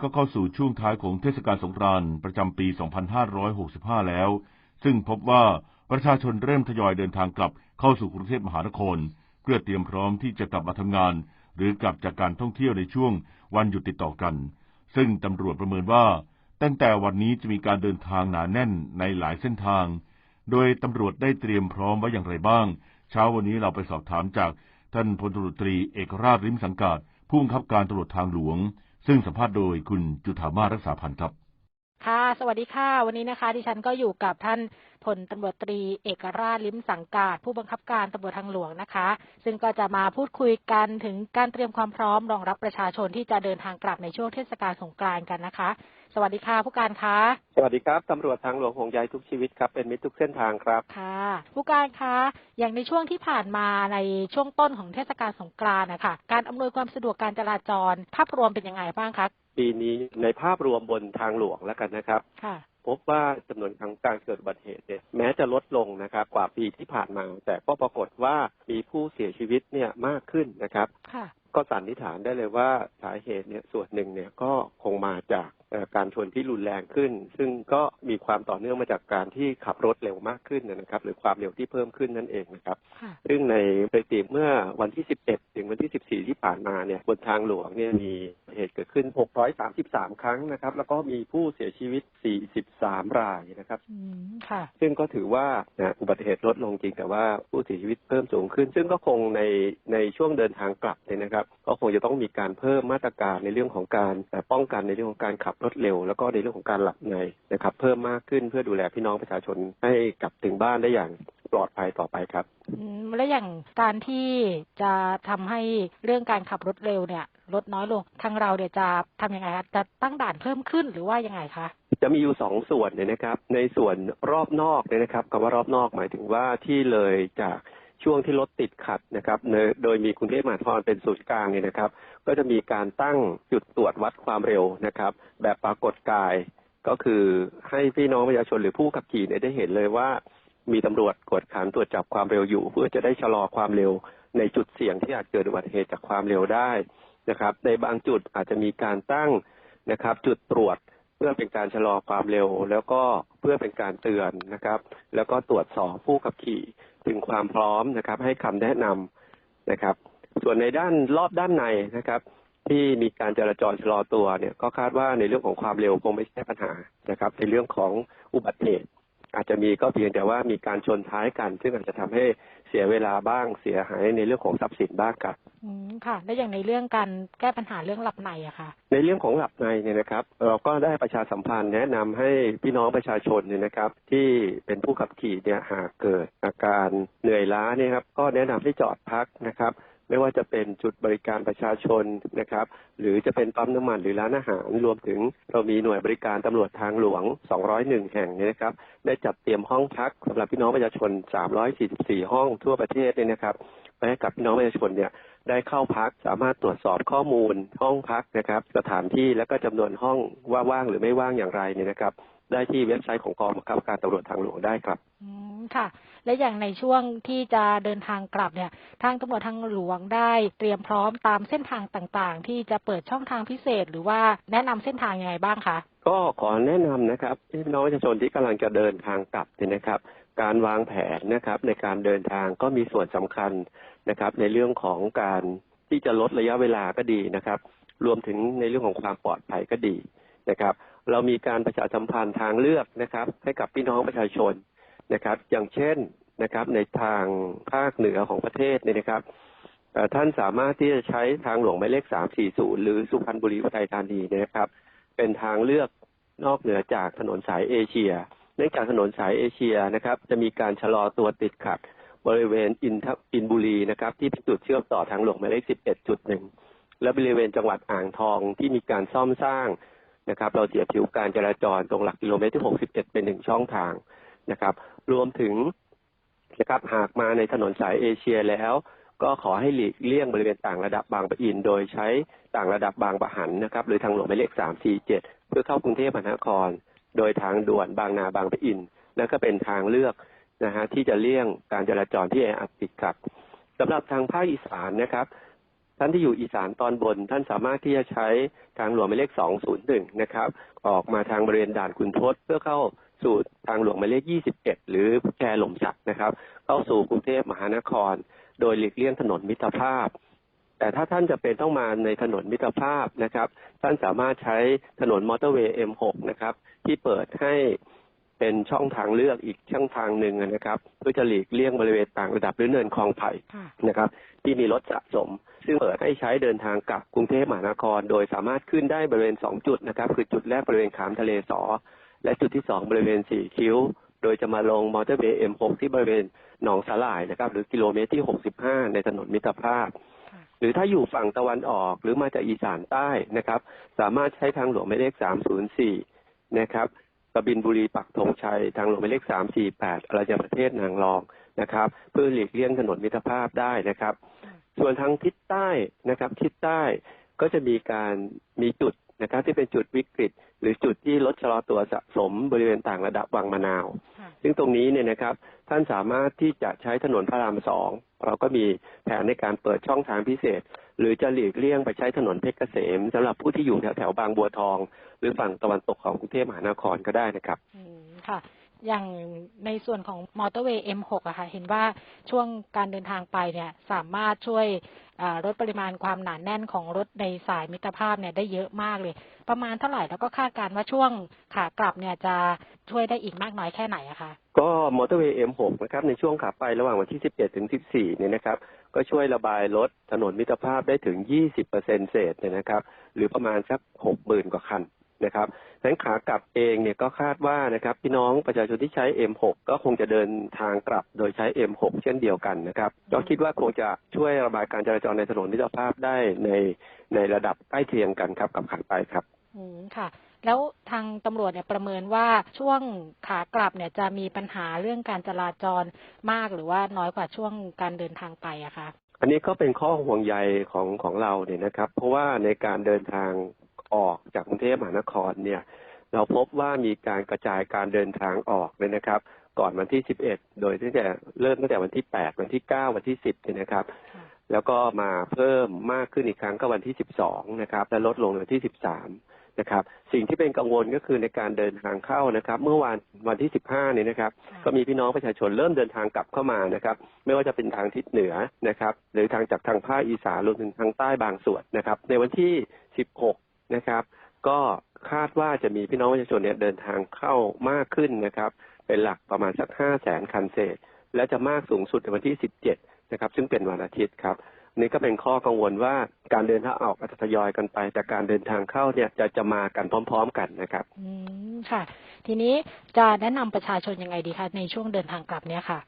ก็เข้าสู่ช่วงท้ายของเทศกาลสงกรานต์ประจำปี 2565 แล้ว ซึ่งพบว่าประชาชนเริ่มทยอยเดินทางกลับเข้าสู่กรุงเทพมหานคร เพื่อเตรียมพร้อมที่จะกลับมาทำงาน หรือกลับจากการท่องเที่ยวในช่วงวันหยุดติดต่อกัน ซึ่งตำรวจประเมินว่า ตั้งแต่วันนี้จะมีการเดินทางหนาแน่นในหลายเส้นทาง โดยตำรวจได้เตรียมพร้อมไว้อย่างไรบ้าง เช้าวันนี้เราไปสอบถามจากท่านพลตรตรีเอกราชริมสังกัดผู้บังคับการตำรวจทางหลวง ซึ่งสัมภาษณ์โดยคุณจุธามารักษาพันธ์ครับ ค่ะ สวัสดีค่ะ วันนี้นะคะดิฉันก็อยู่กับท่านพลตำรวจตรีเอกราชลิ้มสังกาดผู้บังคับการตำรวจทางหลวงนะคะ ซึ่งก็จะมาพูดคุยกันถึงการเตรียมความพร้อมรองรับประชาชนที่จะเดินทางกลับในช่วงเทศกาลสงกรานต์กันนะคะ สวัสดีค่ะผู้การคะสวัสดีครับตำรวจทางหลวงห่วงใยทุกชีวิตครับเป็นมิตรทุกเส้นทางครับค่ะผู้การคะอย่างในช่วงที่ผ่านมาในช่วงต้นของเทศกาลสงกรานต์นะคะการอำนวยความสะดวกการจราจรภาพรวมเป็นยังไงบ้างคะ ปีนี้ในภาพรวมบนทางหลวงแล้วกันนะครับค่ะพบว่าจำนวนครั้งการเกิดอุบัติเหตุเนี่ยแม้จะลดลงนะครับ กว่าปีที่ผ่านมา แต่ก็ปรากฏว่ามีผู้เสียชีวิตเนี่ยมากขึ้นนะครับค่ะก็สันนิษฐานได้เลยว่าสาเหตุเนี่ยส่วนหนึ่งเนี่ยก็คงมาจากเอ่อ การชนที่รุนแรงขึ้น ซึ่งก็มีความต่อเนื่องมาจากการที่ขับรถเร็วมากขึ้นนะครับ หรือความเร็วที่เพิ่มขึ้นนั่นเองนะครับค่ะซึ่งในสถิติเมื่อวันที่ 11 ถึงวันที่ 14 ที่ผ่านมาเนี่ยบนทางหลวงเนี่ยมีเหตุเกิดขึ้น 633 ครั้งนะครับ แล้วก็มีผู้เสียชีวิต 43 รายนะครับอืมค่ะซึ่งก็ถือว่านะอุบัติเหตุลดลงจริง แต่ว่าผู้เสียชีวิตเพิ่มสูงขึ้น ซึ่งก็คงในในช่วงเดินทางกลับเนี่ยนะครับ ก็คงจะต้องมีการเพิ่มมาตรการในเรื่องของการเอ่อป้องกันในเรื่องของการขับรถเร็ว แล้วก็ในเรื่องของการหลับในนะครับ เพิ่มมากขึ้นเพื่อดูแลพี่น้องประชาชนให้กลับถึงบ้านได้อย่างปลอดภัยต่อไปครับอืมแล้วอย่างการที่จะทำให้เรื่องการขับรถเร็วเนี่ยลดน้อยลงทางเราเนี่ยจะทำยังไงคะจะตั้งด่านเพิ่มขึ้นหรือว่ายังไงคะจะมีอยู่สองส่วนเนี่ยนะครับ ในส่วนรอบนอกเนี่ยนะครับคำว่ารอบนอกหมายถึงว่าที่เลยจาก ช่วงที่รถติดขัดนะครับเนยโดยมีกรุงเทพมหานครเป็นศูนย์กลางเนี่ยนะครับ ก็จะมีการตั้งจุดตรวจวัดความเร็วนะครับ แบบปรากฏกายก็คือให้พี่น้องประชาชนหรือผู้ขับขี่เนี่ยได้เห็นเลยว่า มีตำรวจกวดขันตรวจจับความเร็วอยู่ เพื่อจะได้ชะลอความเร็วในจุดเสี่ยงที่อาจเกิดอุบัติเหตุจากความเร็วได้นะครับ ในบางจุดอาจจะมีการตั้งนะครับ จุดตรวจ เพื่อเป็นการชะลอความเร็ว แล้วก็เพื่อเป็นการเตือนนะครับ แล้วก็ตรวจสอบผู้ขับขี่ถึงความพร้อมนะครับ ให้คำแนะนำนะครับ ส่วนในด้านรอบด้านในนะครับ ที่มีการจราจรชะลอตัวเนี่ยก็คาดว่าในเรื่องของความเร็วคงไม่ใช่ปัญหานะครับ ในเรื่องของอุบัติเหตุอาจจะมีก็เพียงแต่ว่ามีการชนท้ายกัน ซึ่งอาจจะทำให้เสียเวลาบ้างเสียหายในเรื่องของทรัพย์สินบ้างครับอืมค่ะ แล้วอย่างในเรื่องการแก้ปัญหาเรื่องหลับในอะค่ะ ในเรื่องของหลับในเนี่ยนะครับ เราก็ได้ประชาสัมพันธ์แนะนำให้พี่น้องประชาชนเนี่ยนะครับ ที่เป็นผู้ขับขี่เนี่ยหากเกิดอาการเหนื่อยล้าเนี่ยครับก็แนะนำให้จอดพักนะครับ ไม่ว่าจะเป็นจุดบริการประชาชนนะครับ หรือจะเป็นปั๊มน้ำมันหรือร้านอาหาร รวมถึงเรามีหน่วยบริการตำรวจทางหลวง 201 แห่งเนี่ยนะครับ ได้จัดเตรียมห้องพักสำหรับพี่น้องประชาชน 344 ห้องทั่วประเทศเนี่ยนะครับไว้ให้กับพี่น้องประชาชนเนี่ยได้เข้าพักสามารถตรวจสอบข้อมูลห้องพักนะครับ สถานที่และก็จำนวนห้องว่าว่างหรือไม่ว่างอย่างไรเนี่ยนะครับ ได้ที่เว็บไซต์ของกองบังคับการตำรวจทางหลวงได้ครับอืมค่ะ และอย่างในช่วงที่จะเดินทางกลับเนี่ย ทางตำรวจทางหลวงได้เตรียมพร้อมตามเส้นทางต่างๆ ที่จะเปิดช่องทางพิเศษ หรือว่าแนะนำเส้นทางยังไงบ้างคะก็ขอแนะนำนะครับให้พี่น้องประชาชนที่กำลังจะเดินทางกลับเนี่ยนะครับ การวางแผนนะครับในการเดินทางก็มีส่วนสำคัญนะครับ ในเรื่องของการที่จะลดระยะเวลาก็ดีนะครับ รวมถึงในเรื่องของความปลอดภัยก็ดี นะครับ เรามีการประชาสัมพันธ์ทางเลือกนะครับ ให้กับพี่น้องประชาชนนะครับ อย่างเช่นนะครับในทางภาคเหนือของประเทศเนี่ยนะครับท่านสามารถที่จะใช้ทางหลวงหมายเลข 340 หรือสุพรรณบุรีอุทัยธานีนะครับ เป็นทางเลือกนอกเหนือจากถนนสายเอเชีย เนื่องจากถนนสายเอเชียนะครับ จะมีการชะลอตัวติดขัด บริเวณอินทอินบุรีนะครับ ที่เป็นจุดเชื่อมต่อทางหลวงหมายเลข 11.1 และบริเวณจังหวัดอ่างทองที่มีการซ่อมสร้าง นะครับ เราเสียผิวการจราจรตรงหลักกิโลเมตรที่ 61 เป็นหนึ่งช่องทางนะครับ รวมถึงนะครับหากมาในถนนสายเอเชียแล้ว ก็ขอให้หลีกเลี่ยงบริเวณต่างระดับบางปะอิน โดยใช้ต่างระดับบางปะหันนะครับหรือทางหลวงหมายเลข 347 เพื่อเข้ากรุงเทพมหานคร โดยทางด่วนบางนาบางปะอิน แล้วก็เป็นทางเลือกนะฮะที่จะเลี่ยงการจราจรที่แออัดติดขัดสำหรับทางภาคอีสานนะครับ ท่านที่อยู่อีสานตอนบน ท่านสามารถที่จะใช้ทางหลวงหมายเลข 201 นะครับ ออกมาทางบริเวณด่านคุณทศเพื่อเข้าสู่ทางหลวงหมายเลข 21 หรือแกหล่มสักนะครับ เข้าสู่กรุงเทพมหานคร โดยหลีกเลี่ยงถนนมิตรภาพ แต่ถ้าท่านจะเป็นต้องมาในถนนมิตรภาพนะครับ ท่านสามารถใช้ถนนมอเตอร์เวย์ M6 นะครับ ที่เปิดให้เป็นช่องทางเลือกอีกช่องทางหนึ่งนะครับ เพื่อจะหลีกเลี่ยงบริเวณต่างระดับหรือเนินคลองไผ่ค่ะนะครับ ที่มีรถสะสม ซึ่งเปิดให้ใช้เดินทางกลับกรุงเทพมหานคร โดยสามารถขึ้นได้บริเวณ 2 จุดนะครับ คือจุดแรกบริเวณขามทะเลสอ และจุดที่ 2 บริเวณสี่คิ้ว โดยจะมาลงมอเตอร์เวย์ M6 ที่บริเวณหนองสาหร่ายนะครับ หรือกิโลเมตรที่ 65 ในถนนมิตรภาพค่ะหรือถ้าอยู่ฝั่งตะวันออกหรือมาจากอีสานใต้นะครับ สามารถใช้ทางหลวงหมายเลข 304 นะครับ กบินบุรีปักธงชัย ทางหลวงหมายเลข348อรัญญประเทศนางรองนะครับ เพื่อหลีกเลี่ยงถนนมิตรภาพได้นะครับ ส่วนทางทิศใต้นะครับ ทิศใต้ก็จะมีการมีจุด นะครับที่เป็นจุดวิกฤต หรือจุดที่รถชะลอตัวสะสมบริเวณต่างระดับวังมะนาวค่ะซึ่งตรงนี้เนี่ยนะครับท่านสามารถที่จะใช้ถนนพระรามสองเราก็มีแผนในการเปิดช่องทางพิเศษ หรือจะหลีกเลี่ยงไปใช้ถนนเพชรเกษมสำหรับผู้ที่อยู่แถวแถวๆบางบัวทอง หรือฝั่งตะวันตกของกรุงเทพมหานครก็ได้นะครับอืมค่ะอย่างในส่วนของมอเตอร์เวย์ M6 อะค่ะ เห็นว่าช่วงการเดินทางไปเนี่ย สามารถช่วยอ่า ลดปริมาณความหนาแน่นของรถในสายมิตรภาพเนี่ยได้เยอะมากเลย ประมาณเท่าไหร่แล้วก็คาดการณ์ว่าช่วงขากลับเนี่ยจะช่วยได้อีกมากน้อยแค่ไหนอะคะก็มอเตอร์เวย์ M6 นะครับในช่วงขาไประหว่างวันที่ 17 ถึง 14 เนี่ยนะครับก็ช่วยระบายรถถนนมิตรภาพได้ถึง 20%เศษเนี่ยนะครับหรือประมาณสัก 60,000 กว่าคัน นะครับดังนั้นขากลับเองเนี่ยก็คาดว่านะครับพี่น้องประชาชนที่ใช้ M6 ก็คงจะเดินทางกลับโดยใช้ M6 เช่นเดียวกันนะครับ ก็คิดว่าคงจะช่วยระบายการจราจรในถนนมิตรภาพได้ในในระดับใกล้เคียงกันครับกับขาไปครับ อืมค่ะ แล้วทางตำรวจเนี่ยประเมินว่าช่วงขากลับเนี่ยจะมีปัญหาเรื่องการจราจรมากหรือว่าน้อยกว่าช่วงการเดินทางไปอะคะอันนี้ก็เป็นข้อห่วงใยของของเราเนี่ยนะครับ เพราะว่าในการเดินทาง ออกจากกรุงเทพมหานครเนี่ยเราพบว่ามีการกระจายการเดินทางออกเลยนะครับ ก่อนวันที่ 11 โดยตั้งแต่เริ่มตั้งแต่วันที่ 8 วันที่ 9 วันที่ 10เนี่ยนะครับค่ะแล้วก็มาเพิ่มมากขึ้นอีกครั้งก็วันที่ 12 นะครับ และลดลงในวันที่ 13 นะครับ สิ่งที่เป็นกังวลก็คือในการเดินทางเข้านะครับ เมื่อวานวันที่ 15 เนี่ยนะครับค่ะก็มีพี่น้องประชาชนเริ่มเดินทางกลับเข้ามานะครับ ไม่ว่าจะเป็นทางทิศเหนือนะครับ หรือทางจากทางภาคอีสานรวมถึงทางใต้บางส่วนนะครับ ในวันที่ 16 นะครับ ก็คาดว่าจะมีพี่น้องประชาชนเนี่ยเดินทางเข้ามากขึ้นนะครับ เป็นหลักประมาณสัก5แสนคันเศษ และจะมากสูงสุดในวันที่17นะครับ ซึ่งเป็นวันอาทิตย์ครับนี่ก็เป็นข้อกังวลว่าการเดินทางออกอาจจะทยอยกันไป แต่การเดินทางเข้าเนี่ยจะจะมากันพร้อม ๆ กันนะครับ อืมค่ะ ทีนี้จะแนะนำประชาชนยังไงดีคะในช่วงเดินทางกลับเนี่ยค่ะ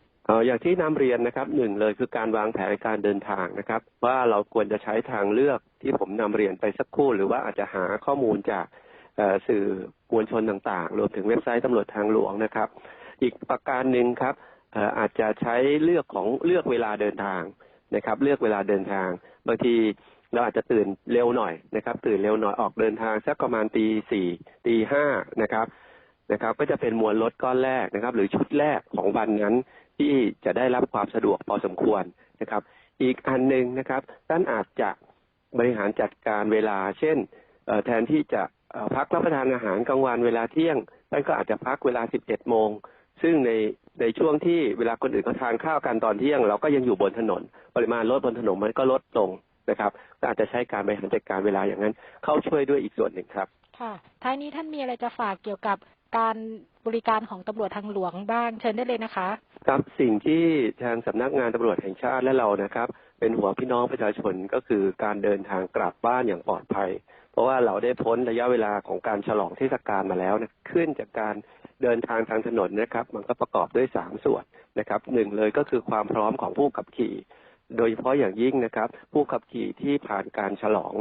อย่างที่นำเรียนนะครับหนึ่งเลยคือการวางแผนการเดินทางนะครับ ว่าเราควรจะใช้ทางเลือกที่ผมนำเรียนไปสักครู่ หรือว่าอาจจะหาข้อมูลจากสื่อมวลชนต่างๆ รวมถึงเว็บไซต์ตำรวจทางหลวงนะครับ อีกประการหนึ่งครับอาจจะใช้เลือกของเลือกเวลาเดินทางนะครับ เลือกเวลาเดินทาง บางทีเราอาจจะตื่นเร็วหน่อยนะครับ ตื่นเร็วหน่อยออกเดินทางสักประมาณตีสี่ตีห้านะครับนะครับ ก็จะเป็นมวลรถก้อนแรกนะครับ หรือชุดแรกของวันนั้น ที่จะได้รับความสะดวกพอสมควรนะครับ อีกอันหนึ่งนะครับท่านอาจจะบริหารจัดการเวลา เช่นแทนที่จะพักรับประทานอาหารกลางวันเวลาเที่ยงท่านก็อาจจะพักเวลา 11 โมง ซึ่งในในช่วงที่เวลาคนอื่นเขาทานข้าวกันตอนเที่ยง เราก็ยังอยู่บนถนน ปริมาณรถบนถนนมันก็ลดลงนะครับก็อาจจะใช้การบริหารจัดการเวลาอย่างนั้น เข้าช่วยด้วยอีกส่วนหนึ่งครับ ค่ะท้ายนี้ท่านมีอะไรจะฝากเกี่ยวกับ การบริการของตำรวจทางหลวงบ้างเชิญได้เลยนะคะ ครับสิ่งที่ทางสำนักงานตำรวจแห่งชาติและเรานะครับ เป็นห่วพี่น้องประชาชนก็คือการเดินทางกลับบ้านอย่างปลอดภัย เพราะว่าเราได้พ้นระยะเวลาของการฉลองเทศกาลมาแล้วนะขึ้นจากการเดินทางทางถนนนะครับ มันก็ประกอบด้วยสามส่วนนะครับหนึ่งเลยก็คือความพร้อมของผู้ขับขี่ โดยเฉพาะอย่างยิ่งนะครับ ผู้ขับขี่ที่ผ่านการฉลอง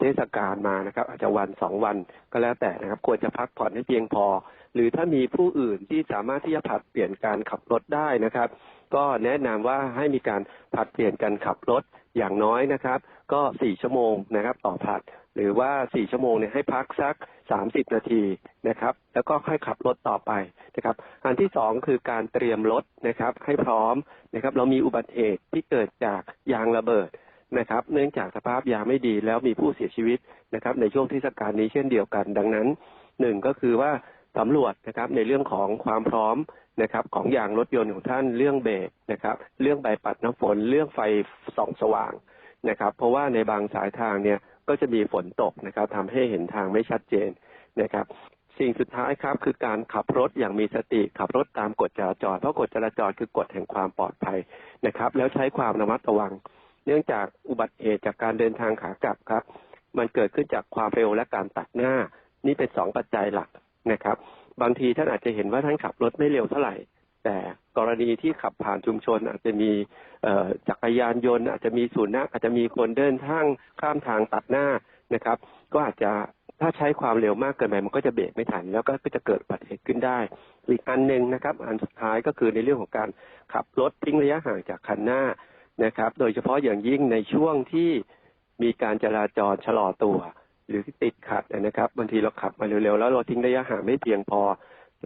เทศกาลมานะครับ อาจจะวันสองวันก็แล้วแต่นะครับ ควรจะพักผ่อนให้เพียงพอ หรือถ้ามีผู้อื่นที่สามารถที่จะผัดเปลี่ยนการขับรถได้นะครับ ก็แนะนำว่าให้มีการผัดเปลี่ยนการขับรถอย่างน้อยนะครับ ก็สี่ชั่วโมงนะครับ ต่อผัด หรือว่าสี่ชั่วโมงเนี่ยให้พักสักสามสิบนาทีนะครับ แล้วก็ค่อยขับรถต่อไปนะครับ อันที่สองคือการเตรียมรถนะครับ ให้พร้อมนะครับ เรามีอุบัติเหตุที่เกิดจากยางระเบิด นะครับ เนื่องจากสภาพยางไม่ดีแล้วมีผู้เสียชีวิตนะครับ ในช่วงเทศกาลนี้เช่นเดียวกัน ดังนั้นหนึ่งก็คือว่าสำรวจนะครับในเรื่องของความพร้อมนะครับ ของยางรถยนต์ของท่านเรื่องเบรกนะครับ เรื่องใบปัดน้ำฝน เรื่องไฟส่องสว่างนะครับ เพราะว่าในบางสายทางเนี่ยก็จะมีฝนตกนะครับทำให้เห็นทางไม่ชัดเจนนะครับสิ่งสุดท้ายครับคือการขับรถอย่างมีสติขับรถตามกฎจราจร เพราะกฎจราจรคือกฎแห่งความปลอดภัยนะครับ แล้วใช้ความระมัดระวัง เนื่องจากอุบัติเหตุจากการเดินทางขากลับครับ มันเกิดขึ้นจากความเร็วและการตัดหน้า นี่เป็นสองปัจจัยหลักนะครับ บางทีท่านอาจจะเห็นว่าท่านขับรถไม่เร็วเท่าไหร่ แต่กรณีที่ขับผ่านชุมชน อาจจะมีจักรยานยนต์ อาจจะมีสุนัขอาจจะมีคนเดินทางข้ามทางตัดหน้านะครับ ก็อาจจะถ้าใช้ความเร็วมากเกินไปมันก็จะเบรกไม่ทัน แล้วก็จะเกิดอุบัติเหตุขึ้นได้ อีกอันหนึ่งนะครับ อันสุดท้ายก็คือในเรื่องของการขับรถทิ้งระยะห่างจากคันหน้า นะครับ โดยเฉพาะอย่างยิ่งในช่วงที่มีการจราจรชะลอตัว หรือติดขัดนะครับบางทีเราขับมาเร็วๆแล้วเราทิ้งระยะห่างไม่เพียงพอ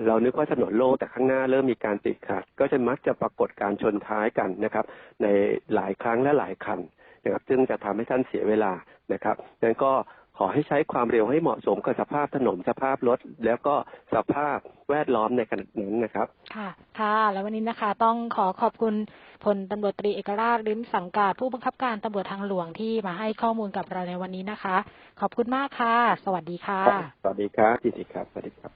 เรานึกว่าถนนโล่งแต่ข้างหน้าเริ่มมีการติดขัด ก็จะมักจะปรากฏการชนท้ายกันนะครับ ในหลายครั้งและหลายคันนะครับ ซึ่งจะทำให้ท่านเสียเวลานะครับดังนั้นก็ อให้ใช้ความเร็วให้เหมาะสมกับสภาพถนนสภาพรถ แล้วก็สภาพแวดล้อมในขณะนั้นนะครับ ค่ะ ค่ะ แล้ววันนี้นะคะ ต้องขอขอบคุณพลตำรวจตรีเอกราชลิ้มสังกาดผู้บังคับการตำรวจทางหลวงที่มาให้ข้อมูลกับเราในวันนี้นะคะ ขอบคุณมากค่ะ สวัสดีค่ะ สวัสดีครับยินดีครับ สวัสดีครับ